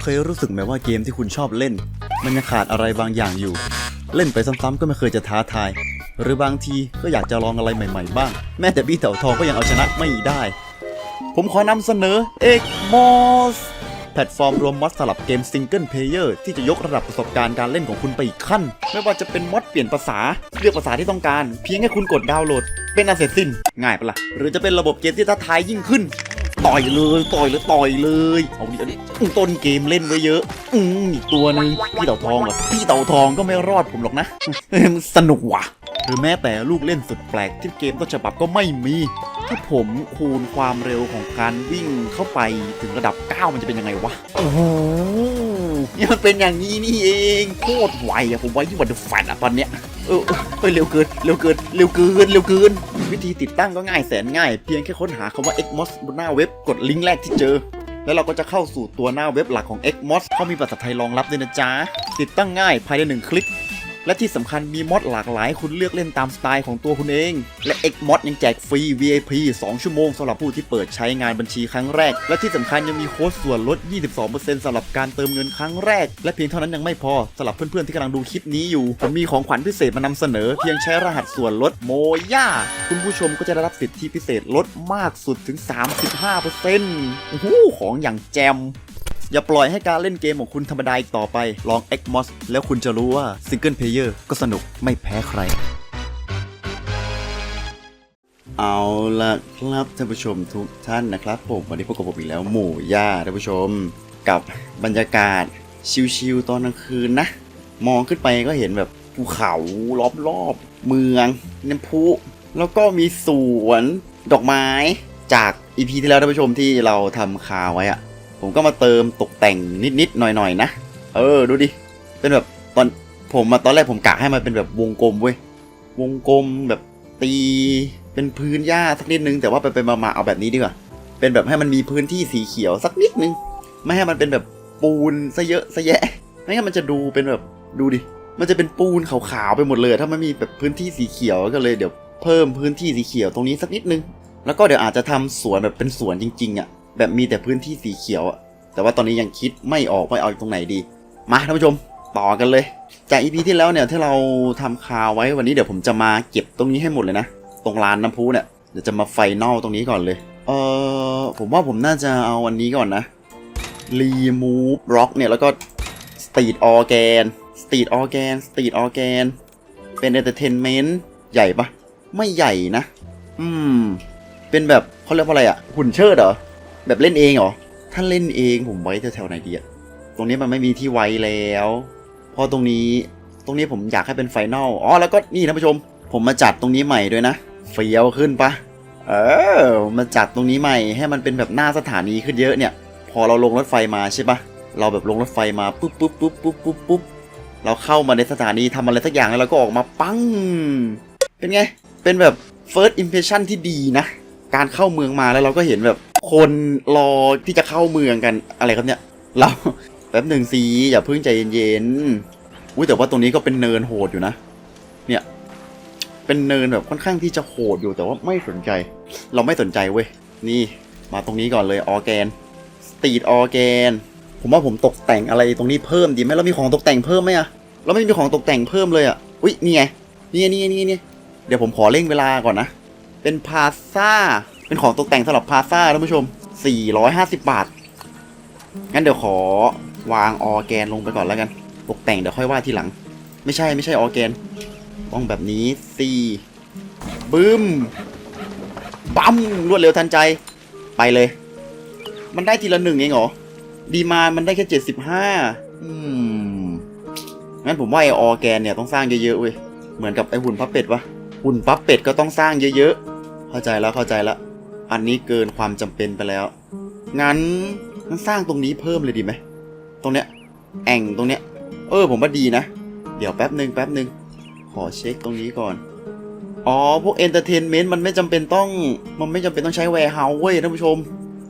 เคยรู้สึกไหมว่าเกมที่คุณชอบเล่น มันยังขาดอะไรบางอย่างอยู่ เล่นไปซ้ำๆก็ไม่เคยจะท้าทาย หรือบางทีก็อยากจะลองอะไรใหม่ๆบ้าง แม้แต่พี่เต่าทองก็ยังเอาชนะไม่ได้ ผมขอนำเสนอ Egg Moss แพลตฟอร์มรวมมอดสลับเกมซิงเกิลเพลเยอร์ที่จะยกระดับประสบการณ์การเล่นของคุณไปอีกขั้น ไม่ว่าจะเป็นมอดเปลี่ยนภาษา เลือกภาษาที่ต้องการ เพียงแค่คุณกดดาวน์โหลด เป็นอันเสร็จสิ้นง่ายปะล่ะหรือจะเป็นระบบเกมที่ท้าทายยิ่งขึ้น ต่อยเลยต่อยเลยต่อยเลยเอาดิเอาดิต้นเกมเล่นไว้เยอะ อืมอีกตัวหนึ่งพี่เต่าทองเหรอพี่เต่าทองก็ไม่รอดผมหรอกนะสนุกว่ะ รือแม้แต่ลูกเล่นสุดแปลกที่เกมต้นฉบับก็ไม่มี ถ้าผมคูณความเร็วของการวิ่งเข้าไปถึงระดับ 9 มันจะเป็นยังไงวะ โอ้โหนี่มันเป็นอย่างนี้นี่เองโคตรไวอะผมไว้ที่วันเดอร์แฟนอะตอนเนี้ยเออเออเออเร็วเกินเร็วเกินเร็วเกินเร็วเกิน วิธีติดตั้งก็ง่ายแสนง่าย เพียงแค่ค้นหาคำว่า Xmos บนหน้าเว็บกดลิงก์แรกที่เจอแล้วเราก็จะเข้าสู่ตัวหน้าเว็บหลักของ Xmos เขามีภาษาไทยรองรับด้วยนะจ๊ะ ติดตั้งง่ายภายในหนึ่งคลิก และที่สำคัญมีมอดหลากหลายคุณเลือกเล่นตามสไตล์ของตัวคุณเอง และ Xmod ยังแจกฟรี VIP 2 ชั่วโมงสำหรับผู้ที่เปิดใช้งานบัญชีครั้งแรก และที่สำคัญยังมีโค้ดส่วนลด 22%สำหรับการเติมเงินครั้งแรก และเพียงเท่านั้นยังไม่พอสำหรับเพื่อนๆที่กำลังดูคลิปนี้อยู่ผมมีของขวัญพิเศษมานำเสนอ เพียงใช้รหัสส่วนลดโมย่าคุณผู้ชมก็จะได้รับสิทธิพิเศษลดมากสุดถึง 35%โอ้โหของอย่างแจม อย่าปล่อยให้การเล่นเกมของคุณธรรมดาอีกต่อไป ลอง Xmos แล้วคุณจะรู้ว่า Single Player ก็สนุกไม่แพ้ใคร เอาละครับท่านผู้ชมทุกท่านนะครับ ผมวันนี้พบกับผมอีกแล้วหมู่ย่าท่านผู้ชม กับบรรยากาศชิลๆตอนกลางคืนนะ มองขึ้นไปก็เห็นแบบภูเขาล้อมรอบเมืองน้ำพุ แล้วก็มีสวนดอกไม้จากอีพีที่แล้วท่านผู้ชมที่เราทำคาไว้อะ ผมก็มาเติมตกแต่งนิดๆหน่อยๆนะ เออดูดิ เป็นแบบตอนผมมาตอนแรกผมกะให้มันเป็นแบบวงกลมเว้ย วงกลมแบบตีเป็นพื้นหญ้าสักนิดนึง แต่ว่าไปไปมาๆเอาแบบนี้ดีกว่า เป็นแบบให้มันมีพื้นที่สีเขียวสักนิดนึง ไม่ให้มันเป็นแบบปูนซะเยอะซะแยะ ไม่งั้นมันจะดูเป็นแบบดูดิ มันจะเป็นปูนขาวๆไปหมดเลย ถ้ามันมีแบบพื้นที่สีเขียวก็เลยเดี๋ยวเพิ่มพื้นที่สีเขียวตรงนี้สักนิดนึง แล้วก็เดี๋ยวอาจจะทำสวนแบบเป็นสวนจริงๆอะ แบบมีแต่พื้นที่สีเขียวอะแต่ว่าตอนนี้ยังคิดไม่ออกว่าเอาตรงไหนดี มาท่านผู้ชมต่อกันเลย จากอีพีที่แล้วเนี่ยที่เราทำคาวไว้วันนี้เดี๋ยวผมจะมาเก็บตรงนี้ให้หมดเลยนะ ตรงลานน้ำพุเนี่ยเดี๋ยวจะมาไฟนอลตรงนี้ก่อนเลย เออผมว่าผมน่าจะเอาอันนี้ก่อนนะ remove rock เนี่ยแล้วก็ street organ street organ street organ เป็น entertainment ใหญ่ปะไม่ใหญ่นะ อืม เป็นแบบเขาเรียกว่าอะไรอะหุ่นเชิดเหรอ แบบเล่นเองเหรอ ถ้าเล่นเองผมไว้แถวๆไหนดีอะตรงนี้มันไม่มีที่ไว้แล้วเพราะตรงนี้ ตรงนี้ผมอยากให้เป็นไฟนอลอ๋อแล้วก็นี่ท่านผู้ชม ผมมาจัดตรงนี้ใหม่ด้วยนะเฟี้ยวขึ้นปะเออมาจัดตรงนี้ใหม่ให้มันเป็นแบบหน้าสถานีขึ้นเยอะเนี่ย พอเราลงรถไฟมาใช่ปะเราแบบลงรถไฟมาปุ๊บปุ๊บปุ๊บปุ๊บปุ๊บปุ๊บเราเข้ามาในสถานีทำอะไรสักอย่างแล้วเราก็ออกมาปัง เป็นไง เป็นแบบ first impression ที่ดีนะ การเข้าเมืองมาแล้วเราก็เห็นแบบ คนรอที่จะเข้าเมืองกันอะไรครับเนี่ยเราแป๊บหนึ่งสีอย่าเพิ่งใจเย็นๆอุ้ยแต่ว่าตรงนี้ก็เป็นเนินโหดอยู่นะ เนี่ย เป็นเนินแบบค่อนข้างที่จะโหดอยู่แต่ว่าไม่สนใจ เราไม่สนใจเว้ยนี่มาตรงนี้ก่อนเลยออแกนสตรีทออแกน ผมว่าผมตกแต่งอะไรตรงนี้เพิ่มดีไหมเรามีของตกแต่งเพิ่มไหมอะเราไม่มีของตกแต่งเพิ่มเลยอะอุ้ยนี่ไงนี่ไงนี่ไงนี่ไงนี่ไงเดี๋ยวผมขอเร่งเวลาก่อนนะ เป็นพาซ่า เป็นของตกแต่งสำหรับพาซ่าท่านผู้ชม 450 บาท งั้นเดี๋ยวขอวางออแกนลงไปก่อนแล้วกัน ตกแต่งเดี๋ยวค่อยว่าทีหลัง ไม่ใช่ไม่ใช่ออแกนต้องแบบนี้สี่บึ้มปั๊มรวดเร็วทันใจ ไปเลย มันได้ทีละหนึ่งเองเหรอ ดีมามันได้แค่เจ็ดสิบห้าอืม งั้นผมว่าไอออแกนเนี่ยต้องสร้างเยอะๆเว้ย เหมือนกับไอหุ่นพับเป็ดวะ หุ่นปั๊บเป็ดก็ต้องสร้างเยอะๆ เข้าใจแล้วเข้าใจแล้ว อันนี้เกินความจำเป็นไปแล้ว งั้นงั้นสร้างตรงนี้เพิ่มเลยดีไหม ตรงเนี้ย แอ่งตรงเนี้ย เออผมว่าดีนะ เดี๋ยวแป๊บหนึ่งแป๊บหนึ่งขอเช็คตรงนี้ก่อน อ๋อ พวกเอนเตอร์เทนเมนต์มันไม่จำเป็นต้อง มันไม่จำเป็นต้องใช้แวร์เฮาส์เว้ยท่านผู้ชม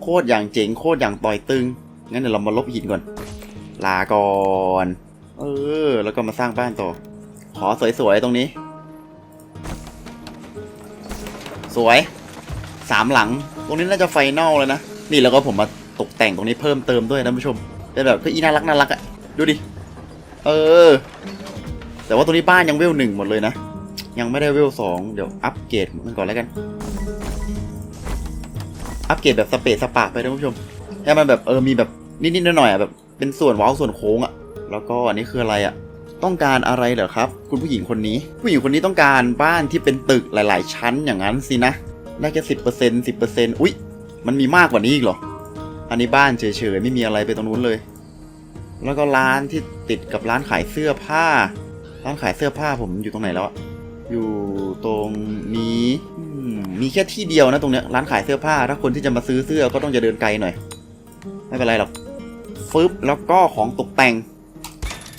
โคตรอย่างเจ๋งโคตรอย่างต่อยตึง งั้นเดี๋ยวเรามาลบหินก่อน ลาก่อน เออ แล้วก็มาสร้างบ้านต่อ ขอสวยๆตรงนี้ สวย สามหลัง ตรงนี้น่าจะไฟนอลเลยนะ นี่แล้วก็ผมมาตกแต่งตรงนี้เพิ่มเติมด้วยนะผู้ชมเป็นแบบก็อีน่ารักน่ารักอะดูดิ เออ แต่ว่าตรงนี้บ้านยังเวลหนึ่งหมดเลยนะ ยังไม่ได้เวลสองเดี๋ยวอัปเกรดมันก่อนแล้วกัน อัปเกรดแบบสเปซสปะไปนะผู้ชมให้มันแบบเออมีแบบนิดๆหน่อยๆอะแบบเป็นส่วนว้าส่วนโค้งอะแล้วก็อันนี้คืออะไรอะต้องการอะไรเหรอครับ คุณผู้หญิงคนนี้ ผู้หญิงคนนี้ต้องการบ้านที่เป็นตึกหลาย ๆ ชั้นอย่างนั้นสินะ ได้แค่สิบเปอร์เซ็นต์สิบเปอร์เซ็นต์อุ๊ย มันมีมากกว่านี้อีกเหรอ อันนี้บ้านเฉยๆ ไม่มีอะไรไปตรงนู้นเลย แล้วก็ร้านที่ติดกับร้านขายเสื้อผ้า ร้านขายเสื้อผ้าผมอยู่ตรงไหนแล้วอะอยู่ตรงนี้มีแค่ที่เดียวนะตรงเนี้ยร้านขายเสื้อผ้า ถ้าคนที่จะมาซื้อเสื้อก็ต้องจะเดินไกลหน่อย ไม่เป็นไรหรอกฟึบแล้วก็ของตกแต่ง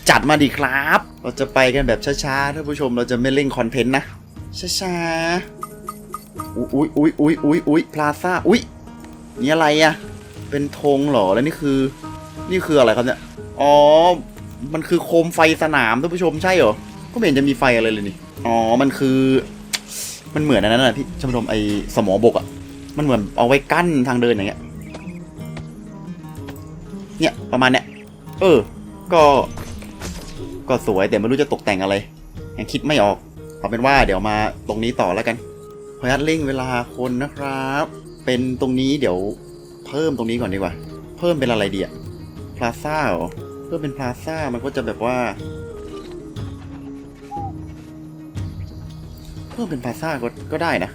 จัดมาดีครับ เราจะไปกันแบบช้าๆท่านผู้ชมเราจะไม่เร่งคอนเทนต์นะช้าๆ อุ้ยอุ้ยอุ้ยอุ้ยอุ้ยพลาซ่าอุ้ยนี่อะไรอะเป็นธงเหรอแล้วนี่คือ นี่คืออะไรครับเนี่ยอ๋อมันคือโคมไฟสนามท่านผู้ชมใช่เหรอก็ไม่เห็นจะมีไฟอะไรเลยนี่อ๋อมันคือ มันเหมือนอันนั้นนะพี่ท่านผู้ชมไอสมอบกอะมันเหมือนเอาไว้กั้นทางเดินอย่างเงี้ยเนี่ยประมาณเนี้ยเออ ก็ ก็สวยแต่ไม่รู้จะตกแต่งอะไรยังคิดไม่ออกเอาเป็นว่าเดี๋ยวมาตรงนี้ต่อแล้วกัน ขออนุญาตเร่งเวลาคนนะครับ เป็นตรงนี้เดี๋ยวเพิ่มตรงนี้ก่อนดีกว่า เพิ่มเป็นอะไรดีอะพลาซ่าเหรอเพิ่มเป็นพลาซ่ามันก็จะแบบว่า เพิ่มเป็นพลาซ่าก็ก็ได้นะ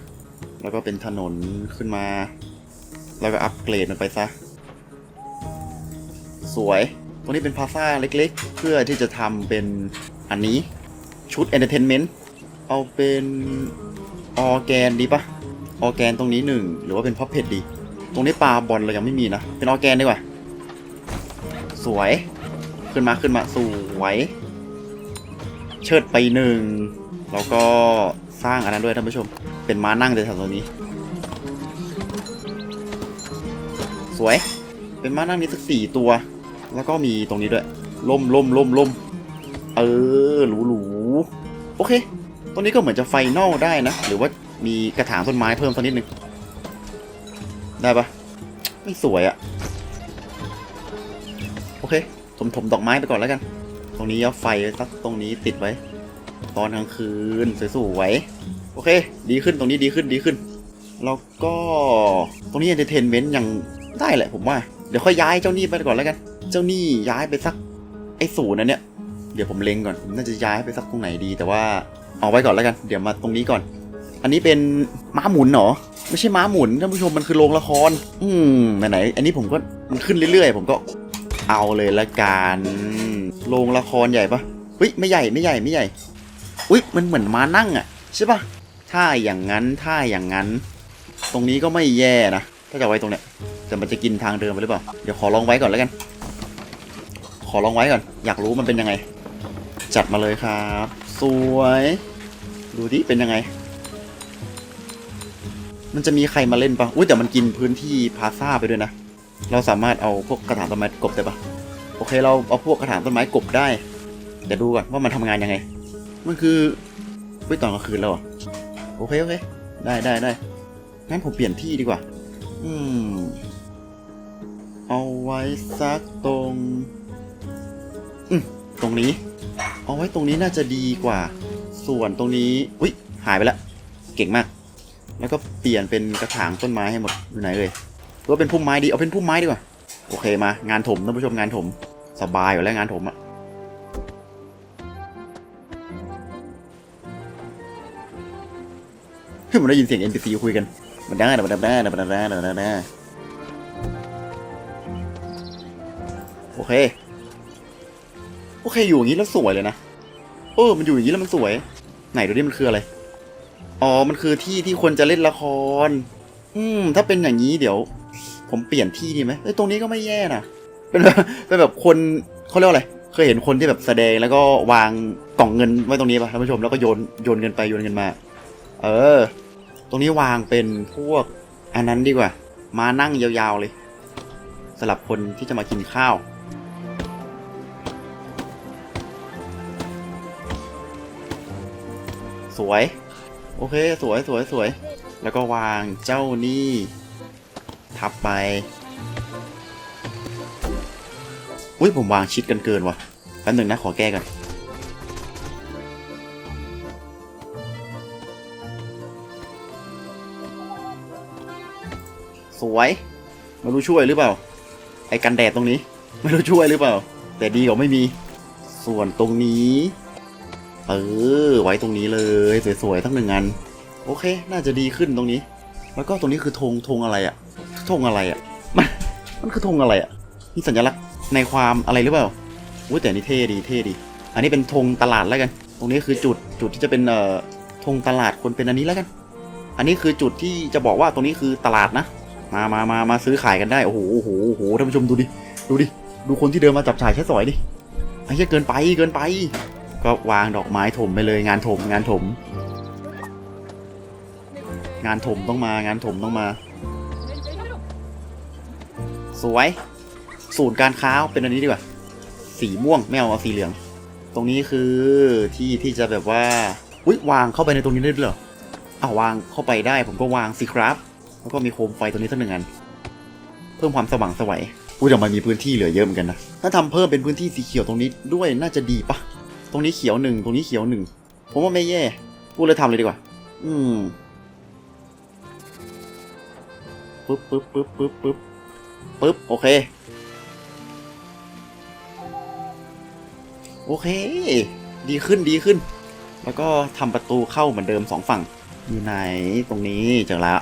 แล้วก็เป็นถนนขึ้นมา แล้วก็อัปเกรดมันไปซะ สวย ตรงนี้เป็นพลาซ่าเล็กๆ เพื่อที่จะทำเป็นอันนี้ชุดเอนเตอร์เทนเมนต์เอาเป็น ออแกนดีปะออแกนตรงนี้หนึ่งหรือว่าเป็นพับเพดดี ตรงนี้ปลาบอลเรายังไม่มีนะ เป็นออแกนดีกว่า สวย ขึ้นมาขึ้นมาสวยเชิดไปหนึ่งแล้วก็สร้างอันนั้นด้วยท่านผู้ชม เป็นม้านั่งในแถวตรงนี้ สวย เป็นม้านั่งนี้สักสี่ตัว แล้วก็มีตรงนี้ด้วยล่มล่มล่มล่มเออหรูหรูโอเค ตรงนี้ก็เหมือนจะไฟนอลได้นะ หรือว่ามีกระถางต้นไม้เพิ่มสักนิดนึง ได้ปะไม่สวยอะโอเคถมถมดอกไม้ไปก่อนแล้วกัน ตรงนี้เอาไฟสักตรงนี้ติดไว้ ตอนกลางคืนสวยๆโอเค ดีขึ้นตรงนี้ดีขึ้นดีขึ้น แล้วก็ตรงนี้เอนเตอร์เทนเมนต์ยังได้แหละผมว่า เดี๋ยวค่อยย้ายเจ้าหนี้ไปก่อนแล้วกัน เจ้าหนี้ย้ายไปสักไอ้ศูนย์นั่นเนี่ย เดี๋ยวผมเล็งก่อนผมน่าจะย้ายไปสักตรงไหนดี แต่ว่าเอาไว้ก่อนแล้วกัน เดี๋ยวมาตรงนี้ก่อน อันนี้เป็นม้าหมุนเหรอไม่ใช่ม้าหมุนท่านผู้ชมมันคือโรงละคร อืมไหนๆอันนี้ผมก็มันขึ้นเรื่อยๆ ผมก็เอาเลยละกันโรงละครใหญ่ปะเฮ้ยไม่ใหญ่ไม่ใหญ่ไม่ใหญ่อุ้ยมันเหมือนม้านั่งอะใช่ปะถ้าอย่างนั้นถ้าอย่างนั้น ตรงนี้ก็ไม่แย่นะถ้าจะไว้ตรงเนี้ยแต่มันจะกินทางเดิมไปหรือเปล่าเดี๋ยวขอลองไว้ก่อนแล้วกัน ขอลองไว้ก่อน อยากรู้มันเป็นยังไง จัดมาเลยครับ สวย ดูดิเป็นยังไง มันจะมีใครมาเล่นปะอุ้ยแต่มันกินพื้นที่พาซ่าไปด้วยนะ เราสามารถเอาพวกกระถางต้นไม้กบได้ปะโอเค เราเอาพวกกระถางต้นไม้กบได้ เดี๋ยวดูก่อนว่ามันทำงานยังไง มันคือเฮ้ยตอนกลางคืนแล้วเหรอะโอเคโอเค ได้ได้ได้งั้นผมเปลี่ยนที่ดีกว่า อืม เอาไว้สักตรง อืมตรงนี้ เอาไว้ตรงนี้น่าจะดีกว่า ส่วนตรงนี้อุ้ยหายไปแล้วเก่งมาก แล้วก็เปลี่ยนเป็นกระถางต้นไม้ให้หมดอยู่ไหนเลยหรือว่าเป็นพุ่มไม้ดีเอาเป็นพุ่มไม้ดีกว่าโอเคมางานถมท่านผู้ชมงานถมสบายอยู่แล้วงานถมอะเฮ้ยผมได้ยินเสียง NPC คุยกันมันได้มันได้มันได้มันได้มันได้มันได้โอเค โอเคอยู่อย่างนี้แล้วสวยเลยนะเออมันอยู่อย่างนี้แล้วมันสวย ไหนดูดิมันคืออะไร อ๋อ มันคือที่ที่คนจะเล่นละคร อืม ถ้าเป็นอย่างนี้เดี๋ยว ผมเปลี่ยนที่ดีไหมเอ้ตรงนี้ก็ไม่แย่นะเป็นแบบเป็นแบบคนเขาเรียกว่าอะไร เคยเห็นคนที่แบบแสดงแล้วก็วางกล่องเงินไว้ตรงนี้ป่ะท่านผู้ชมแล้วก็โยนโยนเงินไปโยนเงินมา เออ ตรงนี้วางเป็นพวก อันนั้นดีกว่า มานั่งยาวๆเลยสำหรับคนที่จะมากินข้าว สวย โอเค สวยสวยสวย แล้วก็วางเจ้านี่ ทับไป อุ้ยผมวางชิดกันเกินว่ะแป๊บหนึงนะ ขอแก้กันสวยไม่รู้ช่วยหรือเปล่า ไอ้กันแดดตรงนี้ ไม่รู้ช่วยหรือเปล่า แต่ดีกว่าไม่มี ส่วนตรงนี้ เออ ไว้ตรงนี้เลยสวยๆทั้งหนึ่งอัน โอเค น่าจะดีขึ้นตรงนี้ แล้วก็ตรงนี้คือธงธงอะไรอะธงอะไรอะมันมันคือธงอะไรอะนี่สัญลักษณ์ในความอะไรหรือเปล่าอุ้ยแต่นนี่เท่ดีเท่ดี อันนี้เป็นธงตลาดแล้วกัน ตรงนี้คือจุดจุดที่จะเป็นเอ่อธงตลาดคนเป็นอันนี้แล้วกัน อันนี้คือจุดที่จะบอกว่าตรงนี้คือตลาดนะ มามามามาซื้อขายกันได้ โอ้โหโอ้โหโอ้โหท่านผู้ชมดูดิ ดูดิ ดูคนที่เดินมาจับจ่ายใช้สอยดิไอ้เหี้ยเกินไป เกินไป ก็วางดอกไม้ถมไปเลยงานถมงานถม งานถมต้องมางานถมต้องมา สวย ศูนย์การค้าเป็นอันนี้ดีกว่า สีม่วงไม่เอาเอาสีเหลือง ตรงนี้คือที่ที่จะแบบว่าอุ้ยวางเข้าไปในตรงนี้ได้เหรออ้าวางเข้าไปได้ผมก็วางสิครับ แล้วก็มีโคมไฟตัวนี้สักหนึ่งอัน เพิ่มความสว่างสวัยอุ้ยแต่มันมีพื้นที่เหลือเยอะเหมือนกันนะ ถ้าทำเพิ่มเป็นพื้นที่สีเขียวตรงนี้ด้วยน่าจะดีปะ ตรงนี้เขียวหนึ่งตรงนี้เขียวหนึ่งผมว่าไม่แย่พูดเลยทำเลยดีกว่า อืมปึ๊บปึ๊บปึ๊บปึ๊บปึ๊บปึ๊บโอเค โอเค ดีขึ้นดีขึ้น แล้วก็ทำประตูเข้าเหมือนเดิมสองฝั่ง อยู่ไหนตรงนี้เจอแล้ว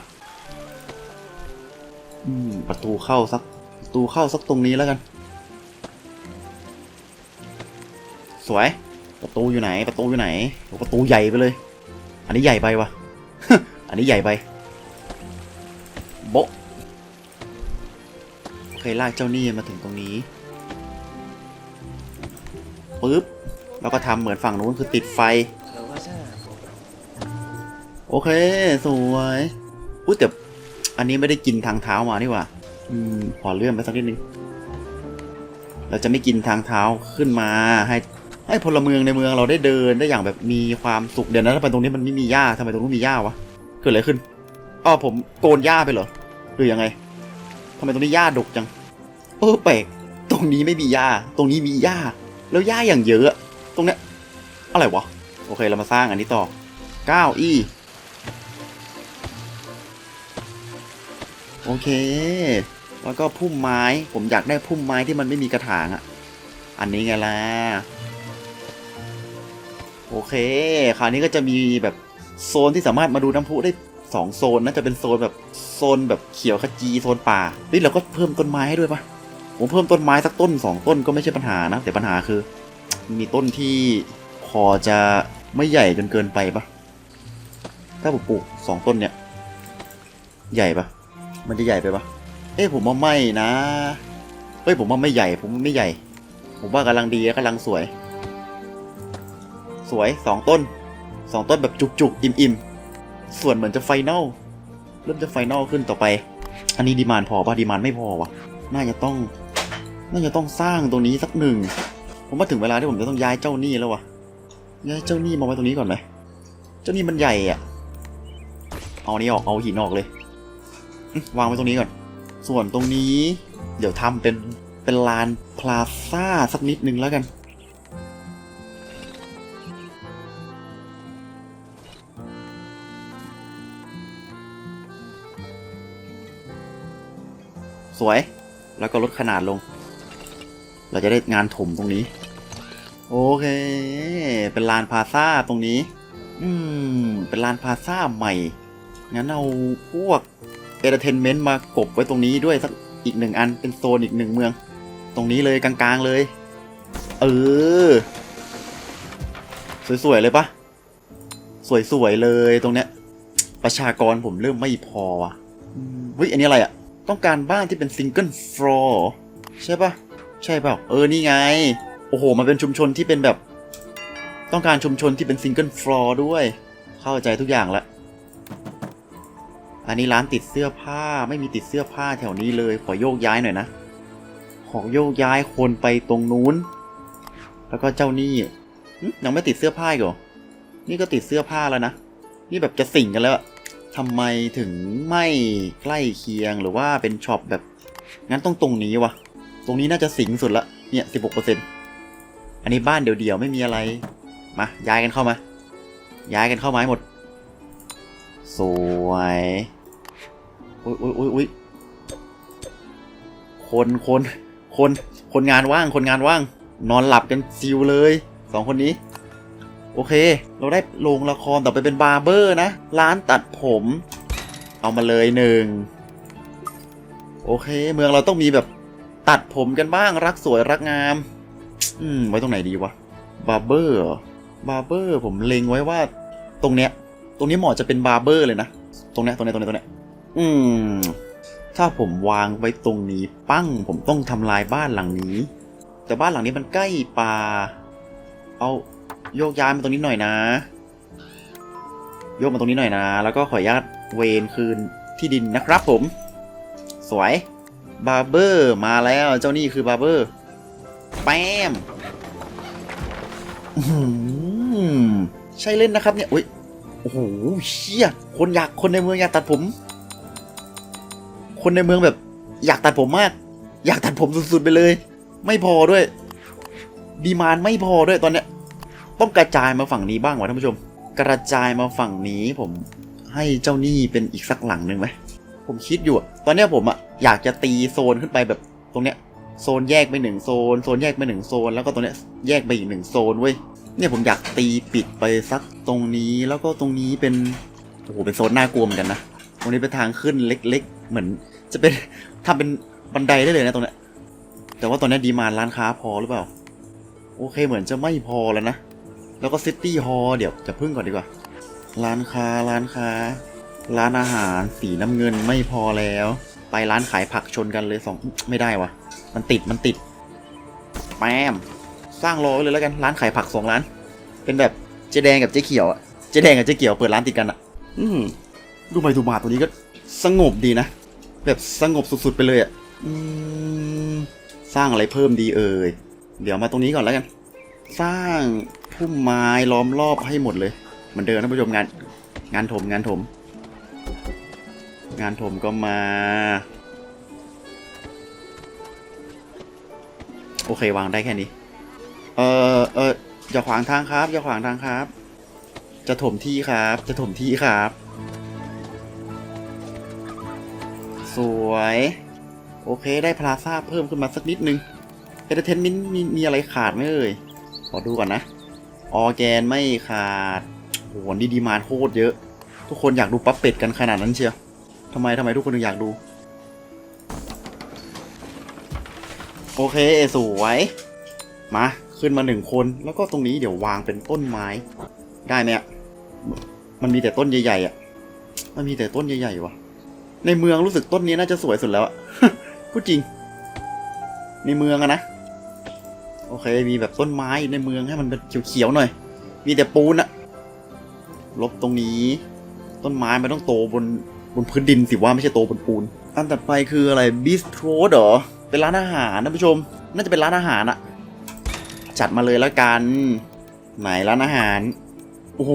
อืมประตูเข้าสักประตูเข้าสักตรงนี้แล้วกัน สวย ประตูอยู่ไหน ประตูอยู่ไหนประตูใหญ่ไปเลย อันนี้ใหญ่ไปวะอันนี้ใหญ่ไปโบโอเคลากเจ้าหนี้มาถึงตรงนี้ปึ๊บแล้วก็ทำเหมือนฝั่งนู้นคือติดไฟ โอเค สวยอุ้ยแต่อันนี้ไม่ได้กินทางเท้ามานี่หว่าอืมขอเลื่อนไปสักนิดนึง เราจะไม่กินทางเท้าขึ้นมาให้ ให้พลเมืองในเมืองเราได้เดินได้อย่างแบบมีความสุขเดี๋ยวนะทำไมตรงนี้มันไม่มีหญ้าทำไมตรงนู้นมีหญ้าวะเกิดอะไรขึ้นอ้อผมโกนหญ้าไปเหรอหรือยังไงทำไมตรงนี้หญ้าดกจังเออแปลกตรงนี้ไม่มีหญ้า ตรงนี้มีหญ้า แล้วหญ้าอย่างเยอะตรงเนี้ยอะไรวะโอเคเรามาสร้างอันนี้ต่อ9อีโอเค แล้วก็พุ่มไม้ ผมอยากได้พุ่มไม้ที่มันไม่มีกระถางอะอันนี้ไงล่ะ โอเค คราวนี้ก็จะมีแบบโซนที่สามารถมาดูน้ำพุได้สองโซนนะจะเป็นโซนแบบโซนแบบเขียวขจีโซนป่านี่เราก็เพิ่มต้นไม้ให้ด้วยปะผมเพิ่มต้นไม้สักต้นสองต้นก็ไม่ใช่ปัญหานะแต่ปัญหาคือ มีต้นที่พอจะไม่ใหญ่จนเกินไปปะถ้าผมปลูกสองต้นเนี่ย ใหญ่ปะมันจะใหญ่ไปปะเอ้ผมว่าไม่นะเฮ้ยผมว่าไม่ใหญ่ ผมไม่ใหญ่ ผมว่ากำลังดีและกำลังสวย สวยสองต้นสองต้นแบบจุกๆ อิ่มๆ ส่วนเหมือนจะไฟแนลเริ่มจะไฟแนลขึ้นต่อไป อันนี้ดีมานพอปะดีมานไม่พอวะน่าจะต้อง น่าจะต้องสร้างตรงนี้สักหนึ่ง ผมว่าถึงเวลาที่ผมจะต้องย้ายเจ้าหนี้แล้ววะย้ายเจ้าหนี้มาไว้ตรงนี้ก่อนไหมเจ้าหนี้มันใหญ่อะเอานี้ออกเอาหินออกเลย วางไว้ตรงนี้ก่อน ส่วนตรงนี้ เดี๋ยวทำเป็นเป็นลานพลาซ่าสักนิดนึงแล้วกัน วย แล้วก็ลดขนาดลง เราจะได้งานถมตรงนี้ โอเค เป็นลานพาซ่าตรงนี้ อืม เป็นลานพาซ่าใหม่ งั้นเอาพวกเอเ r เทนเมนต์มากบไว้ตรงนี้ด้วยสักอีกหนึ่งอัน เป็นโซนอีกหนึ่งเมือง ตรงนี้เลยกลางๆเลย เออ สวยๆเลยปะสวยๆเลยตรงเนี้ย ประชากรผมเริ่มไม่พอว่ะอืมเฮ้ยอันนี้อะไรอะ่ะ ต้องการบ้านที่เป็นซิงเกิลฟลอร์ใช่ปะใช่เปล่าเออนี่ไง โอ้โห มันเป็นชุมชนที่เป็นแบบ ต้องการชุมชนที่เป็นซิงเกิลฟลอร์ด้วย เข้าใจทุกอย่างละอันนี้ร้านติดเสื้อผ้าไม่มีติดเสื้อผ้าแถวนี้เลย ขอโยกย้ายหน่อยนะขอโยกย้ายคนไปตรงนู้น แล้วก็เจ้านี่ยังไม่ติดเสื้อผ้าอีกเหรอนี่ก็ติดเสื้อผ้าแล้วนะนี่แบบจะสิ่งกันแล้วอะ ทำไมถึงไม่ใกล้เคียงหรือว่าเป็นช็อปแบบ งั้นต้องตรงนี้วะ ตรงนี้น่าจะสิงสุดละ เนี่ยสิบหกเปอร์เซ็นอันนี้บ้านเดี่ยวๆ ไม่มีอะไร มา ย้ายกันเข้ามา ย้ายกันเข้ามาให้หมด สวยอุ้ยอุ้ยอุ้ยอุ้ยคนคนคนคนงานว่างคนงานว่าง นอนหลับกันซิวเลยสองคนนี้ โอเค เราได้โรงละครต่อไปเป็นบาร์เบอร์นะ ร้านตัดผม เอามาเลยหนึ่ง โอเค เมืองเราต้องมีแบบตัดผมกันบ้างรักสวยรักงาม อืม ไว้ตรงไหนดีวะ บาร์เบอร์บาร์เบอร์ผมเล็งไว้ว่า ตรงเนี้ย ตรงนี้เหมาะจะเป็นบาร์เบอร์เลยนะ ตรงเนี้ย ตรงเนี้ย ตรงเนี้ย ตรงเนี้ย อืม ถ้าผมวางไว้ตรงนี้ปั้ง ผมต้องทำลายบ้านหลังนี้ แต่บ้านหลังนี้มันใกล้ป่า เอา โยกย้ายมาตรงนี้หน่อยนะ โยกมาตรงนี้หน่อยนะ แล้วก็ขออนุญาตเวนคืนที่ดินนะครับผม สวยบาร์เบอร์มาแล้วเจ้านี่คือบาร์เบอร์แปมใช่เล่นนะครับเนี่ยอุ้ยโอ้โหเชี่ยคนอยากคนในเมืองอยากตัดผม คนในเมืองแบบ อยากตัดผมมาก อยากตัดผมสุดๆไปเลย ไม่พอด้วย ดีมานไม่พอด้วยตอนเนี้ย ต้องกระจายมาฝั่งนี้บ้างวะท่านผู้ชม กระจายมาฝั่งนี้ผมให้เจ้าหนี้เป็นอีกสักหลังหนึ่งไหมผมคิดอยู่ ตอนนี้ผมอะอยากจะตีโซนขึ้นไปแบบตรงเนี้ยโซนแยกไปหนึ่งโซน โซนแยกไปหนึ่งโซน แล้วก็ตรงเนี้ยแยกไปอีกหนึ่งโซนเว้ยเนี่ยผมอยากตีปิดไปสักตรงนี้แล้วก็ตรงนี้เป็นโอ้โหเป็นโซนน่ากลัวเหมือนกันนะตรงนี้เป็นทางขึ้นเล็ก ๆ เหมือน จะเป็นทำเป็นบันไดได้เลยนะตรงเนี้ยแต่ว่าตอนเนี้ยดีมานร้านค้าพอหรือเปล่า โอเคเหมือนจะไม่พอแล้วนะ แล้วก็ซิตี้ฮอลเดี๋ยวจะพึ่งก่อนดีกว่า ร้านค้าร้านค้า ร้านอาหารสีน้ำเงินไม่พอแล้ว ไปร้านขายผักชนกันเลยสองไม่ได้วะมันติดมันติดแปมสร้างรอไว้เลยแล้วกันร้านขายผักสองร้าน เป็นแบบเจ๊แดงกับเจ๊เขียวอะเจ๊แดงกับเจ๊เขียวเปิดร้านติดกันอะอืมดูไปดูมาตัวนี้ก็สงบดีนะ แบบสงบสุดๆไปเลยอะอืมสร้างอะไรเพิ่มดีเอ่ยเดี๋ยวมาตรงนี้ก่อนแล้วกัน สร้าง พุ่มไม้ล้อมรอบให้หมดเลยเหมือนเดิมท่านผู้ชมงานงานถมงานถม งานถมก็มา โอเควางได้แค่นี้ เออเอออย่าขวางทางครับอย่าขวางทางครับ จะถมที่ครับ จะถมที่ครับ สวย โอเคได้พลาซ่าเพิ่มขึ้นมาสักนิดนึงเอเดเทนมินมีมีอะไรขาดไหมเอ่ยขอดูก่อนนะ ออแกนไม่ขาดโหนี่ดีมานโคตรเยอะ ทุกคนอยากดูปั๊บเป็ดกันขนาดนั้นเชียวทำไมทำไมทุกคนถึงอยากดู โอเคสวยมาขึ้นมาหนึ่งคนแล้วก็ตรงนี้เดี๋ยววางเป็นต้นไม้ ได้ไหมอะมันมีแต่ต้นใหญ่ๆอะ มันมีแต่ต้นใหญ่ๆวะในเมืองรู้สึกต้นนี้น่าจะสวยสุดแล้วพูดจริง ในเมืองอะนะ โอเค มีแบบต้นไม้ในเมืองให้มันเป็นเขียวๆหน่อย มีแต่ปูนอะลบตรงนี้ ต้นไม้มันต้องโตบนบนพื้นดินสิว่าไม่ใช่โตบนปูน อันถัดไปคืออะไรบิสโทรเหรอ เป็นร้านอาหารนะผู้ชม น่าจะเป็นร้านอาหารอะจัดมาเลยแล้วกัน ไหนร้านอาหาร โอ้โห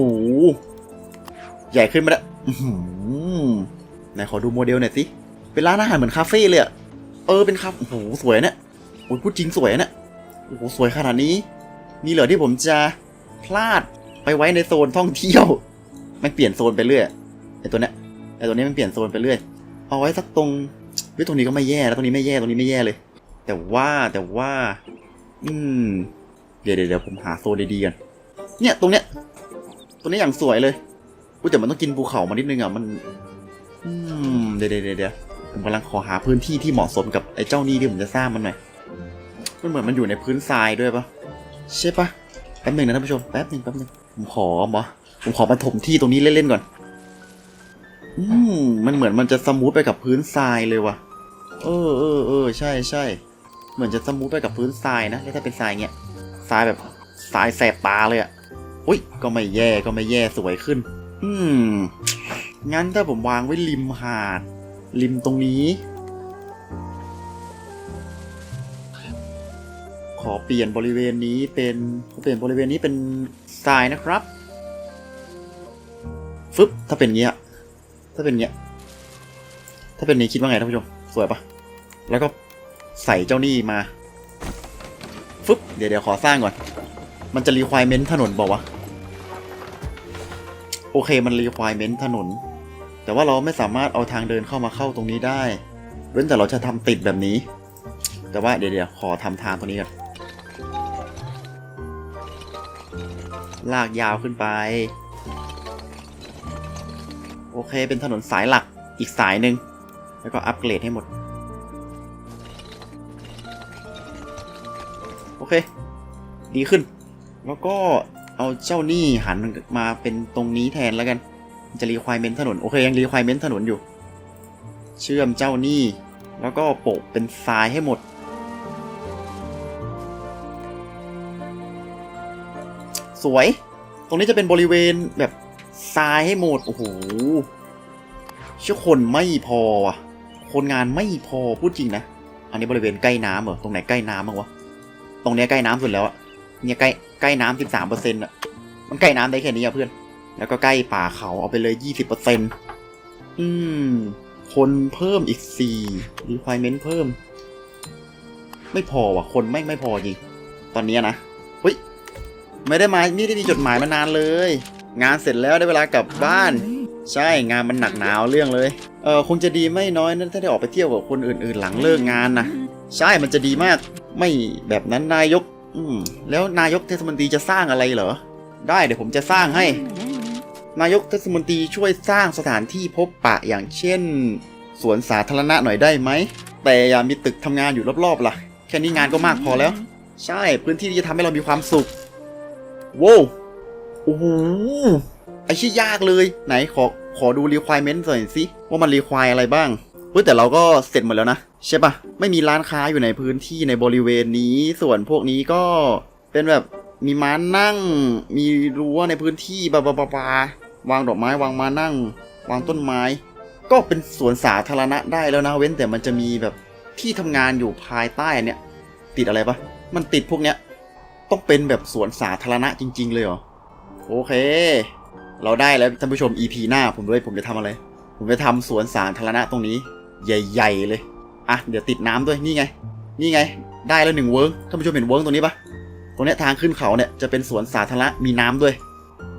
ใหญ่ขึ้นมาแล้วอื้อหือไหนขอดูโมเดลหน่อยสิ เป็นร้านอาหารเหมือนคาเฟ่เลยอะเออเป็นคาโอ้โห สวยเนี่ยโอ้ยพูดจริงสวยเนี่ย โอ้โหสวยขนาดนี้มีเหรอที่ผมจะพลาดไปไว้ในโซนท่องเที่ยว มันเปลี่ยนโซนไปเรื่อยไอตัวเนี้ยไอตัวนี้มันเปลี่ยนโซนไปเรื่อย เอาไว้สักตรงเฮ้ยตรงนี้ก็ไม่แย่แล้วตรงนี้ไม่แย่ตรงนี้ไม่แย่เลย แต่ว่าแต่ว่า อืม เดี๋ยวเดี๋ยวผมหาโซนดีๆกันเนี่ยตรงเนี้ยตรงนี้อย่างสวยเลยอุ้ยแต่มันต้องกินภูเขามานิดนึงอะมัน อืมเดี๋ยวเดี๋ยวเดี๋ยวเดี๋ยวผมกำลังขอหาพื้นที่ที่เหมาะสมกับไอ้เจ้านี่ที่ผมจะสร้างมันหน่อย มันเหมือนมันอยู่ในพื้นทรายด้วยปะใช่ปะแป๊บหนึ่งนะท่านผู้ชมแป๊บหนึ่งแป๊บหนึ่งผมขอหมอผมขอมาถมที่ตรงนี้เล่นๆก่อน อืมมันเหมือนมันจะสมูทไปกับพื้นทรายเลยว่ะ เออเออเออใช่ใช่เหมือนจะสมูทไปกับพื้นทรายนะแล้วถ้าเป็นทรายเงี้ยทรายแบบทรายแสบตาเลยอะ่ะอุ้ยก็ไม่แย่ก็ไม่แย่สวยขึ้น อืมงั้นถ้าผมวางไว้ริมหาด ริมตรงนี้ ขอเปลี่ยนบริเวณนี้เป็นขอเปลี่ยนบริเวณนี้เป็นทรายนะครับฟึบถ้าเป็นเงี้ย ถ้าเป็นเงี้ย ถ้าเป็นนี้คิดว่าไงท่านผู้ชม สวยปะแล้วก็ใส่เจ้านี่มาฟึบเดี๋ยวเดี๋ยวขอสร้างก่อน มันจะ requirement ถนนบอกว่าวะ โอเคมัน requirement ถนน แต่ว่าเราไม่สามารถเอาทางเดินเข้ามาเข้าตรงนี้ได้ เว้นแต่เราจะทำติดแบบนี้ แต่ว่าเดี๋ยวเดี๋ยวขอทำทางตรงนี้ก่อน ลากยาวขึ้นไป โอเคเป็นถนนสายหลักอีกสายหนึ่งแล้วก็อัปเกรดให้หมด โอเค ดีขึ้น แล้วก็เอาเจ้านี่หันมาเป็นตรงนี้แทนแล้วกัน จะรีควายเมนถนน โอเค ยังรีควายเมนถนนอยู่ เชื่อมเจ้านี่ แล้วก็โปะเป็นทรายให้หมด สวย ตรงนี้จะเป็นบริเวณแบบทรายให้หมด โอ้โหเชื่อคนไม่พอว่ะ คนงานไม่พอพูดจริงนะ อันนี้บริเวณใกล้น้ำเหรอ ตรงไหนใกล้น้ำบ้างวะ ตรงเนี้ยใกล้น้ำสุดแล้วอะเนี่ยใกล้ใกล้น้ำสิบสามเปอร์เซ็นต์อะมันใกล้น้ำได้แค่นี้อะเพื่อน แล้วก็ใกล้ป่าเขาเอาไปเลยยี่สิบเปอร์เซ็นต์อืม คนเพิ่มอีกสี่ requirement เพิ่ม ไม่พอว่ะ คนไม่งไม่พอจริง ตอนนี้นะเฮ้ย ไม่ได้มาไม่ได้มีจดหมายมานานเลย งานเสร็จแล้วได้เวลากลับบ้าน ใช่งานมันหนักหนาวเรื่องเลยเออคงจะดีไม่น้อยนะถ้าได้ออกไปเที่ยวกับคนอื่นๆ หลังเลิกงานนะใช่มันจะดีมาก ไม่แบบนั้นนายก อืมแล้วนายกเทศมนตรีจะสร้างอะไรเหรอ ได้เดี๋ยวผมจะสร้างให้ นายกเทศมนตรีช่วยสร้างสถานที่พบปะอย่างเช่นสวนสาธารณะหน่อยได้ไหม แต่อย่ามีตึกทำงานอยู่รอบๆล่ะ แค่นี้งานก็มากพอแล้ว ใช่พื้นที่ที่จะทำให้เรามีความสุข โว้วโอ้โหไอชื่อยากเลย ไหนขอขอดู requirement หน่อยสิ ว่ามัน require อะไรบ้างเฮ้ยแต่เราก็เสร็จหมดแล้วนะ ใช่ปะไม่มีร้านค้าอยู่ในพื้นที่ในบริเวณนี้ ส่วนพวกนี้ก็เป็นแบบมีม้านั่ง มีรั้วในพื้นที่บาบาบาบาวางดอกไม้วางม้านั่ง วางต้นไม้ ก็เป็นสวนสาธารณะได้แล้วนะเว้นแต่มันจะมีแบบที่ทำงานอยู่ภายใต้เนี่ย ติดอะไรปะมันติดพวกเนี้ย ต้องเป็นแบบสวนสาธารณะจริง ๆ เลยเหรอ โอเค เราได้แล้วท่านผู้ชม EP หน้าผมด้วยผมจะทำอะไร ผมจะทำสวนสาธารณะตรงนี้ ใหญ่ ๆ เลย อะ เดี๋ยวติดน้ำด้วย นี่ไง นี่ไง ได้แล้วหนึ่งเวิร์กท่านผู้ชมเห็นเวิร์กตรงนี้ปะตรงเนี้ยทางขึ้นเขาเนี่ยจะเป็นสวนสาธารณะมีน้ำด้วย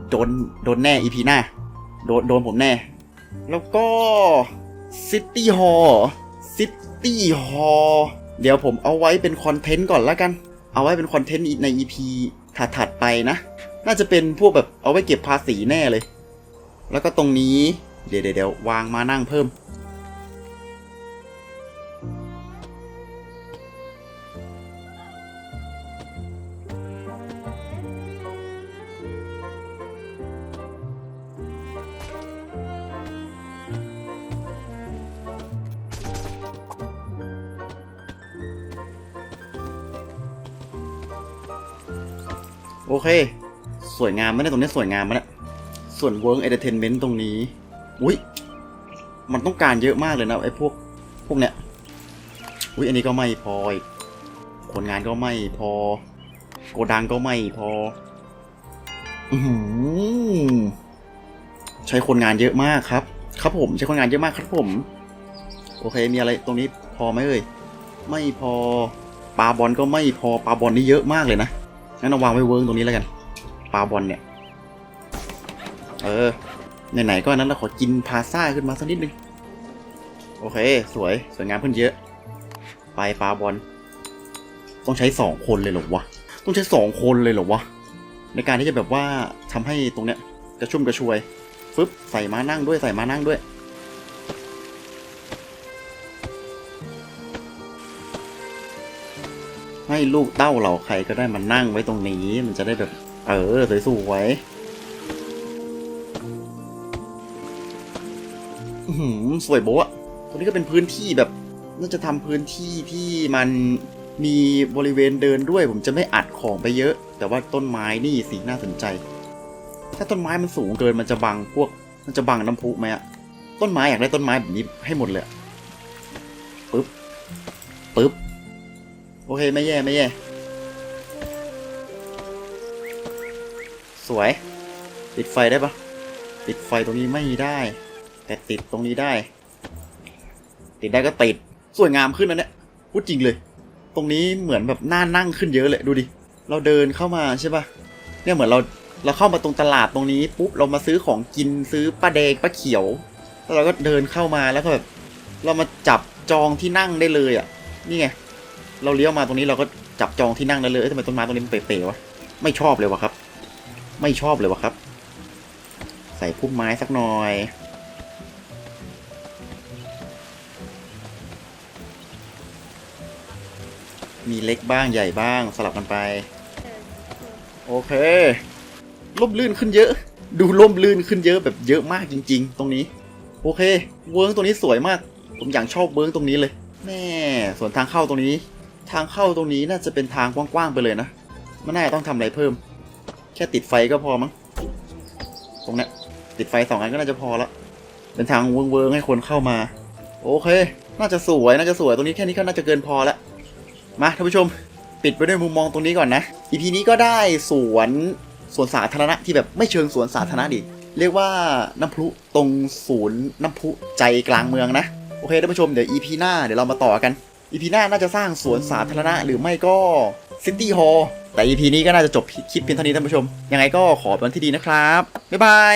โดน โดนแน่ EP หน้า โดน โดนผมแน่ แล้วก็ซิตี้ฮอลซิตี้ฮอลเดี๋ยวผมเอาไว้เป็นคอนเทนต์ก่อนละกัน เอาไว้เป็นคอนเทนต์ใน EP ถัดๆไปนะ น่าจะเป็นพวกแบบเอาไว้เก็บภาษีแน่เลย แล้วก็ตรงนี้ เดี๋ยวเดี๋ยววางมานั่งเพิ่ม โอเค สวยงามไหมเนี่ยตรงนี้สวยงามไหมเนี่ยส่วน Work Entertainment ตรงนี้ อุ้ยมันต้องการเยอะมากเลยนะไอ้พวกพวกเนี้ยอุ้ยอันนี้ก็ไม่พอคนงานก็ไม่พอ โกดังก็ไม่พออือหือใช้คนงานเยอะมากครับ ครับผมใช้คนงานเยอะมากครับผม โอเค มีอะไรตรงนี้พอไหมเอ่ยไม่พอปลาบอลก็ไม่พอปลาบอลนี่เยอะมากเลยนะ งั้นเอาวางไว้เวิร์กตรงนี้แล้วกันปลาบอลเนี่ย เออ ไหนๆก็นั้นเราขอกินพาซ่าขึ้นมาสักนิดนึง โอเค สวย สวยงามขึ้นเยอะ ไปปลาบอล ต้องใช้สองคนเลยเหรอวะ ต้องใช้สองคนเลยเหรอวะ ในการที่จะแบบว่าทำให้ตรงเนี้ยกระชุ่มกระชวย ฟึบใส่ม้านั่งด้วย ใส่ม้านั่งด้วย ให้ลูกเต้าเราใครก็ได้มานั่งไว้ตรงนี้ มันจะได้แบบ เออสวยๆอื้อหือสวยโบ๊ะตรงนี้ก็เป็นพื้นที่แบบ น่าจะทำพื้นที่ที่มันมีบริเวณเดินด้วย ผมจะไม่อัดของไปเยอะ แต่ว่าต้นไม้นี่สิน่าสนใจ ถ้าต้นไม้มันสูงเกินมันจะบังพวก มันจะบังน้ำพุไหมอะต้นไม้อยากได้ต้นไม้แบบนี้ให้หมดเลยปึ๊บปึ๊บ อเคไม่แย่ไม่แย่ สวย ติดไฟได้ปะติดไฟตรงนี้ไม่ได้ แต่ติดตรงนี้ได้ ติดได้ก็ติด สวยงามขึ้นนะเนี่ยพูดจริงเลย ตรงนี้เหมือนแบบน่านั่งขึ้นเยอะเลยดูดิ เราเดินเข้ามาใช่ปะเนี่ยเหมือนเราเราเข้ามาตรงตลาดตรงนี้ปุ๊บเรามาซื้อของกินซื้อปลาแดงปลาเขียว แล้วเราก็เดินเข้ามาแล้วก็แบบเรามาจับจองที่นั่งได้เลยอะ นี่ไง เราเลี้ยวมาตรงนี้เราก็จับจองที่นั่งได้เลยเอ้ยทำไมต้นไม้ตรงนี้มันเป๋ๆวะไม่ชอบเลยวะครับ ไม่ชอบเลยวะครับ ใส่พุ่มไม้สักหน่อยมีเล็กบ้างใหญ่บ้างสลับกันไป โอเคล่มลื่นขึ้นเยอะ ดูล่มลื่นขึ้นเยอะแบบเยอะมากจริง ๆ ตรงนี้ โอเค เวิร์กตรงนี้สวยมาก ผมอยากชอบเวิร์กตรงนี้เลยแม่ส่วนทางเข้าตรงนี้ ทางเข้าตรงนี้น่าจะเป็นทางกว้างๆไปเลยนะไม่น่าจะต้องทำอะไรเพิ่ม แค่ติดไฟก็พอมั้งตรงเนี้ยติดไฟสองอันก็น่าจะพอละเป็นทางเวิร์กๆให้คนเข้ามา โอเค น่าจะสวยน่าจะสวยตรงนี้แค่นี้ก็น่าจะเกินพอละมาท่านผู้ชมปิดไปด้วยมุมมองตรงนี้ก่อนนะอีพีนี้ก็ได้สวนสวนสาธารณะที่แบบไม่เชิงสวนสาธารณะดิเรียกว่าน้ำพุตรงศูนย์น้ำพุใจกลางเมืองนะ โอเคท่านผู้ชมเดี๋ยว EP หน้าเดี๋ยวเรามาต่อกัน อีพีหน้าน่าจะสร้างสวนสาธารณะหรือไม่ก็ซิตี้ฮอลล์แต่อีพีนี้ก็น่าจะจบคลิปเพียงเท่านี้ท่านผู้ชม ยังไงก็ขอเป็นที่ดีนะครับ บ๊ายบาย